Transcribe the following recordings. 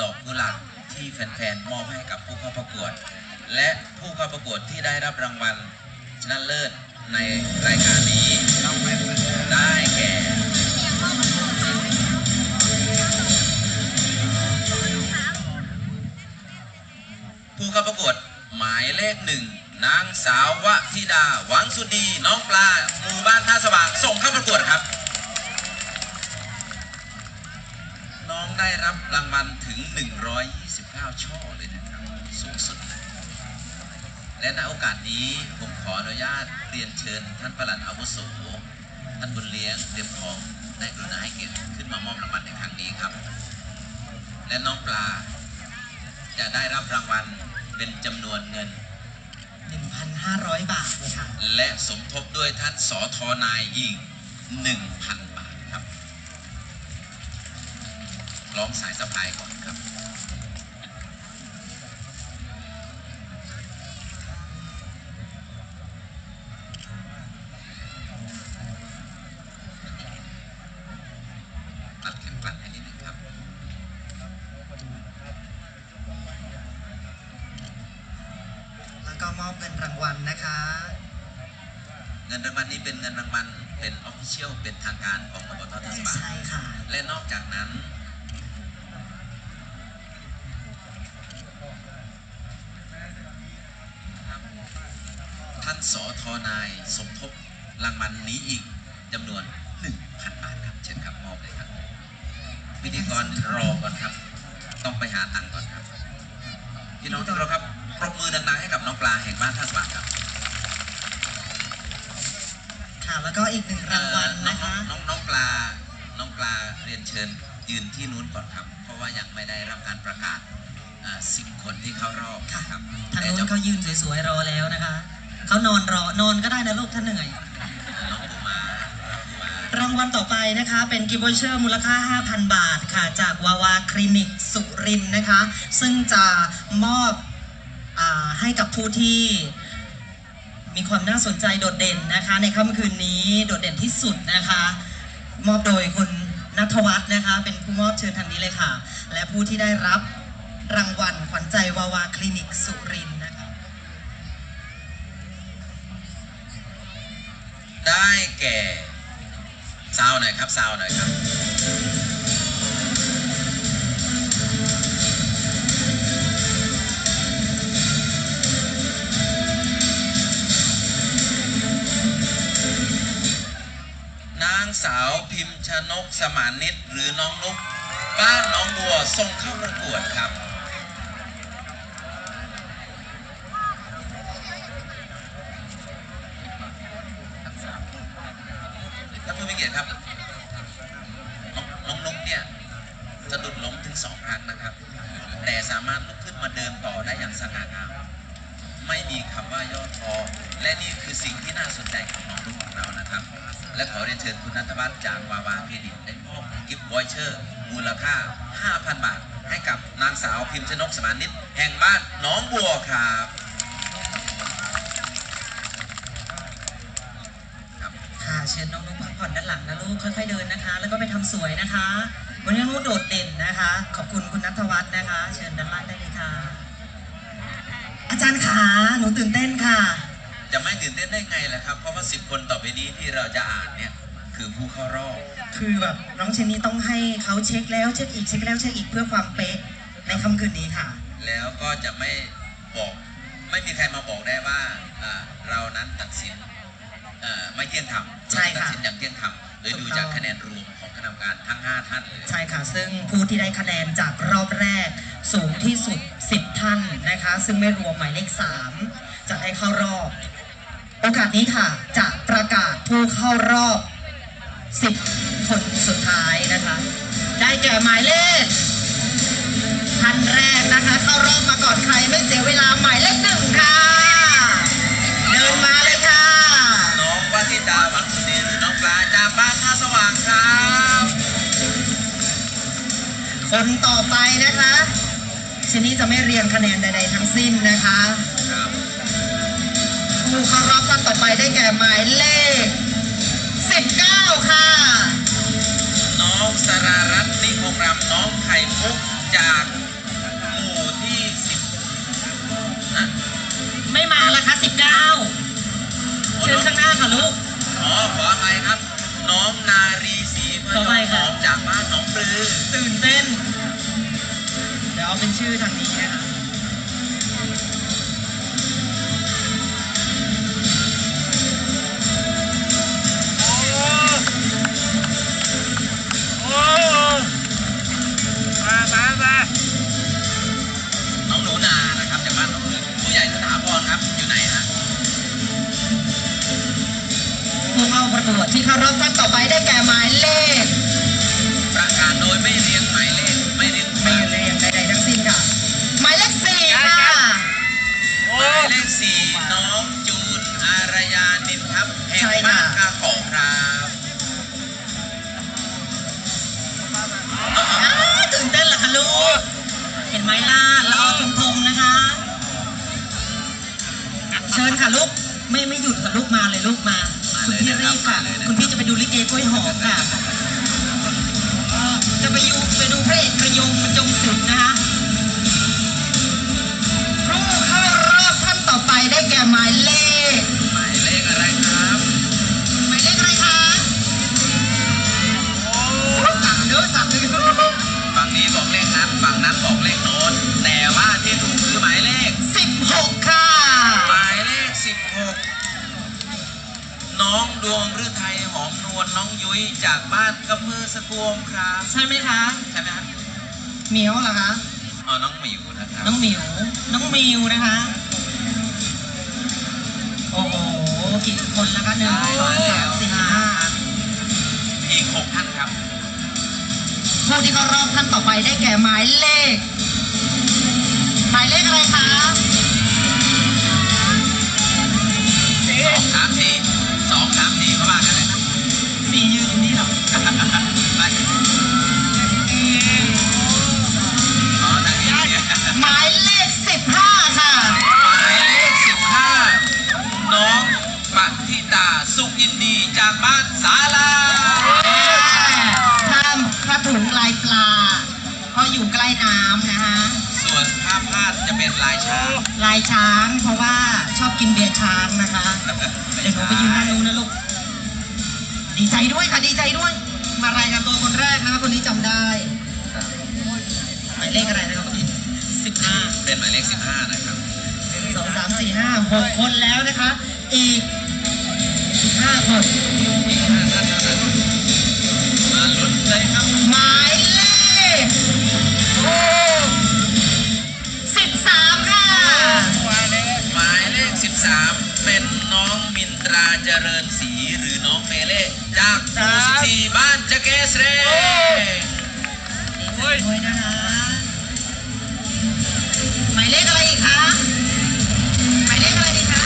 ดอกกุหลาบที่แฟนๆมอบให้กับผู้เข้าประกวด และผู้เข้าประกวดที่ได้รับรางวัลชนะเลิศในรายการนี้ได้แก่ผู้เข้าประกวดหมายเลขหนึ่งนางสาววธิดาหวังสุดีน้องปลาหมู่บ้านท่าสว่างส่งเข้าประกวดครับ ได้รับรางวัลถึง 129 ช่อเลยนะครับสูงสุด และณโอกาสนี้ผมขออนุญาตเรียนเชิญท่านประหลัดอาวุโสท่านบุญเลี้ยงเรียมทองได้กรุณาให้เกียรติขึ้นมามอบรางวัลในครั้งนี้ครับ และน้องปลา จะได้รับรางวัลเป็นจำนวนเงิน 1,500 บาทเลยค่ะและสมทบด้วยท่านสอทอนายอีก 1,000 ร้องสายสะพายก่อนครับตัดเข็มกลัดให้นิดนึงครับ แล้วก็มอบเงินรางวัลนะคะ เงินรางวัลนี้เป็นเงินรางวัลเป็นออฟฟิเชียลเป็นทางการของอบตเทศบาลใช่ค่ะ และนอกจากนั้น ท่าน สอทอนายสมทบรางวัลนี้อีกจำนวน 1,000 บาทครับ เชิญครับมอบเลยครับพิธีกรรอก่อนครับ ต้องไปหาตังค์ก่อนครับ พี่น้องที่เราครับปรบมือดังๆให้กับน้องปลาแห่งบ้านท่าสว่างครับค่ะแล้วก็อีกหนึ่งรางวัลเอ่อนะคะน้องน้องน้องปลา น้องปลาเรียนเชิญยืนที่นู้นก่อนครับ เพราะว่ายังไม่ได้รับการประกาศสิบคนที่เข้ารอบค่ะนะครับทางแต่นู้จะนเขายืนสวยๆรอแล้วนะคะ เขานอนรอนอนก็ได้นะลูกถ้าเหนื่อย รางวัลต่อไปนะคะ เป็นกิฟต์วอเชอร์มูลค่า 5,000 บาทค่ะ จากวาวาคลินิกสุรินนะคะ ซึ่งจะมอบอาให้กับผู้ที่มีความน่าสนใจโดดเด่นนะคะ ในค่ำคืนนี้โดดเด่นที่สุดนะคะ มอบโดยคุณนัทวัฒน์นะคะ เป็นผู้มอบเชิญทางนี้เลยค่ะ และผู้ที่ได้รับรางวัลขวัญใจวาวาคลินิกสุริน ได้แก่ซาวหน่อยครับซาวหน่อยครับ นางสาวพิมพ์ชนกสมานนิตหรือน้องนุกบ้านน้องบัวส่งเข้าประกวดครับ ท่านผู้มี เกียรติครับน้องนกเนี่ยสะดุดล้มถึงสองครั้งนะครับ แต่สามารถลุกขึ้นมาเดินต่อได้อย่างสง่างามไม่มีคำว่าย่อท้อและนี่คือสิ่งที่น่าสนใจของน้องนกของเรานะครับ และขอเรียนเชิญคุณนัทวัฒน์จากวาวาเครดิตได้มอบกิฟต์วอยเชอร์ มูลค่า 5,000 บาท ให้กับนางสาวพิมพ์ชนกสมานนิตแห่งบ้านน้องบัวครับ ผ่อนด้านหลังนะลูกค่อยๆเดินนะคะ แล้วก็ไปทำสวยนะคะ วันนี้น้องนุ๊กโดดเด่นนะคะ ขอบคุณคุณนัทวัฒน์นะคะ เชิญด้านล่างได้เลยค่ะ อาจารย์ขาหนูตื่นเต้นค่ะ จะไม่ตื่นเต้นได้ไงล่ะครับ เพราะว่า10คนต่อไปนี้ที่เราจะอ่านเนี่ยคือผู้เข้ารอบคือแบบน้องเชนนี่ต้องให้เขาเช็คแล้วเช็คอีกเช็คแล้วเช็คอีกเพื่อความเป๊ะในค่ำคืนนี้ค่ะ แล้วก็จะไม่บอกไม่มีใครมาบอกได้ว่าอ่าเรานั้นตัดสิน เอ่อไม่เที่ยงธรรมใช่ค่ะ ตัดสินอย่างเที่ยงธรรมโดยดูจากคะแนนรวมของคณะกรรมการทั้ง 5 ท่านเลยใช่ค่ะซึ่งผู้ที่ได้คะแนนจากรอบแรกสูงที่สุด 10 ท่านนะคะ ซึ่งไม่รวมหมายเลข3จะได้เข้ารอบ โอกาสนี้ค่ะ จะประกาศผู้เข้ารอบ 10 คนสุดท้ายนะคะ ได้แก่หมายเลขท่านแรกนะคะ เข้ารอบมาก่อนใครไม่เสียเวลาหมายเลขห คนต่อไปนะคะชนี้จะไม่เรียงคะแนนใด ๆ ทั้งสิ้นนะคะผู้เข้ารอบคนต่อไปได้แก่หมายเลข 19 ค่ะ น้องสรารัตน์นิคมรำน้องไข่พุกจากหมู่ที่สิบนะไม่มาละคะ19 เชิญข้างหน้าค่ะลูก ขอขออภัยครับ น้องนารี ขอไปค่ะ จากบ้านหนองปลือ ตื่นเต้น เดี๋ยวเอาเป็นชื่อทางนี้นะครับ มาเลยลูกมามาคุณเลยพี่นะครีรับค่ะคุณพี่จะไปดูลิเกกล้วยหอมค่ะ ดวงฤทัยหอมนวลน้องยุ้ยจากบ้านกรำมือสกวงครับใช่ไหมคะใช่ไหมคะเหมียวเหรอคะอ๋อน้องหมิวนะครับน้องหมิวน้องหมิวนะคะ โอ้โหกี่คนแล้วคะหนึ่งสองสามสี่ห้าอีกหกท่านครับผู้ที่เข้ารอบท่านต่อไปได้แก่หมายเลขหมายเลขอะไรคะสองสามสี่ นะคะคนนี้จำได้หมายเลขอะไรนะครับคอนี้สิบห้าเป็นหมายเลข 15 นะครับ สองสามสี่ห้าหกคนแล้วนะคะ อีกห้าคน อีห้าท่นมาลุ้นเลยครับ หมายเลขโอ้ สามเป็นน้องมินตราเจริญศรีหรือน้องเมเล่จากหมู่สิบบ้านจะเกสเรดีใจด้วยนะคะหมายเลขอะไรอีกคะหมายเลขอะไรดีคะ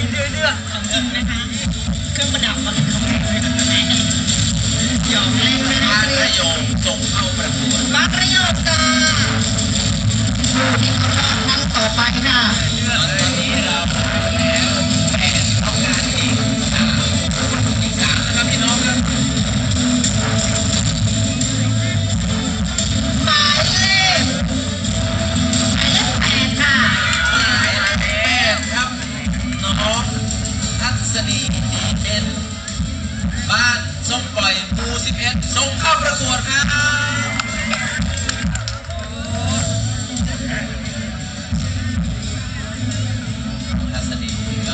ีเลือกของจริงนะคะเครื่องประดับอะไรของแม่ยอมให้บ้านระยองส่งเข้าประกวดบ้านระยองจ้าที่เขงต่อไปนะ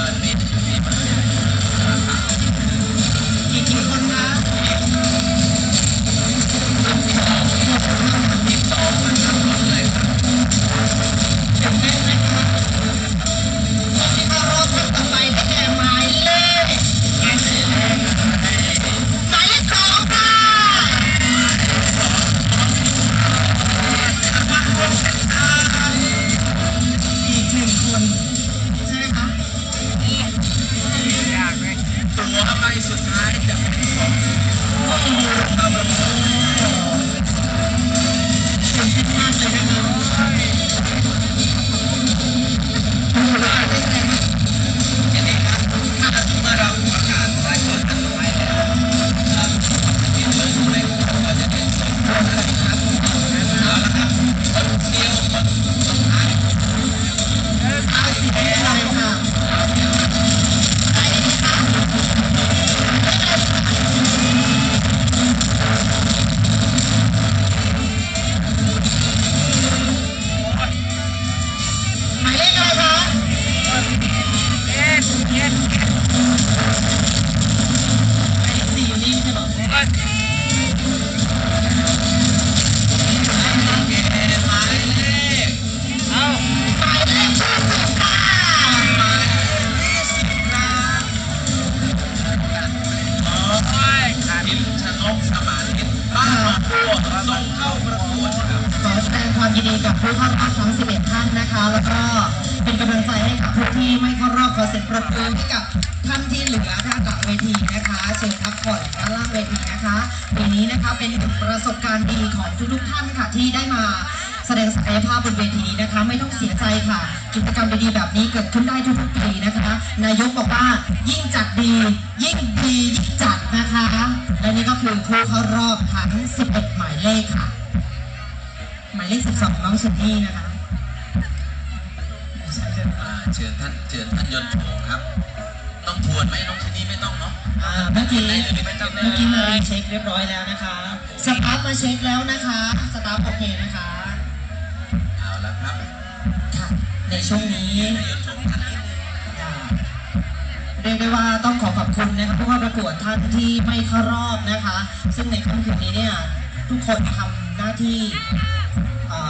Спасибо. ดีกับผู้เข้ารอบทั้ง 11 ท่านนะคะ แล้วก็เป็นกำลังใจให้กับผู้ที่ไม่เข้ารอบขอเสียงปรบมือให้กับท่านที่เหลือด้านหลังเวทีนะคะเชิญพักผ่อนด้านล่างเวทีนะคะปีนี้นะคะเป็นประสบการณ์ดีของทุกๆท่านค่ะที่ได้มาแสดงศักยภาพบนเวทีนี้นะคะ ไม่ต้องเสียใจค่ะ กิจกรรมดีๆแบบนี้เกิดขึ้นได้ทุกๆปีนะคะ นายกบอกว่ายิ่งจัดดี ยิ่งดียิ่งจัดนะคะ และนี่ก็คือผู้เข้ารอบทั้ง 11 หมายเลขค่ะ หมายเลข12 น้องสุนนี่นะคะอ่าเชิญท่านเชิญท่านยนต์โฉมครับ ต้องทวนไหมน้องชนีไม่ต้องเนาะ อ่าเมื่อกี้ได้เลยไม่ต้องเลย เมื่อกี้มารีเช็คเรียบร้อยแล้วนะคะสตาฟมาเช็คแล้วนะคะสตาฟโอเคนะคะเอาละครับค่ะในช่วงนี้นายยนต์โฉมท่านนิดนึงอ่าเรียกได้ว่าต้องขอขอบคุณนะคะผู้เข้าประกวดท่านที่ไม่เข้ารอบนะคะ ซึ่งในค่ำคืนนี้เนี่ยทุกคนทำหน้าที่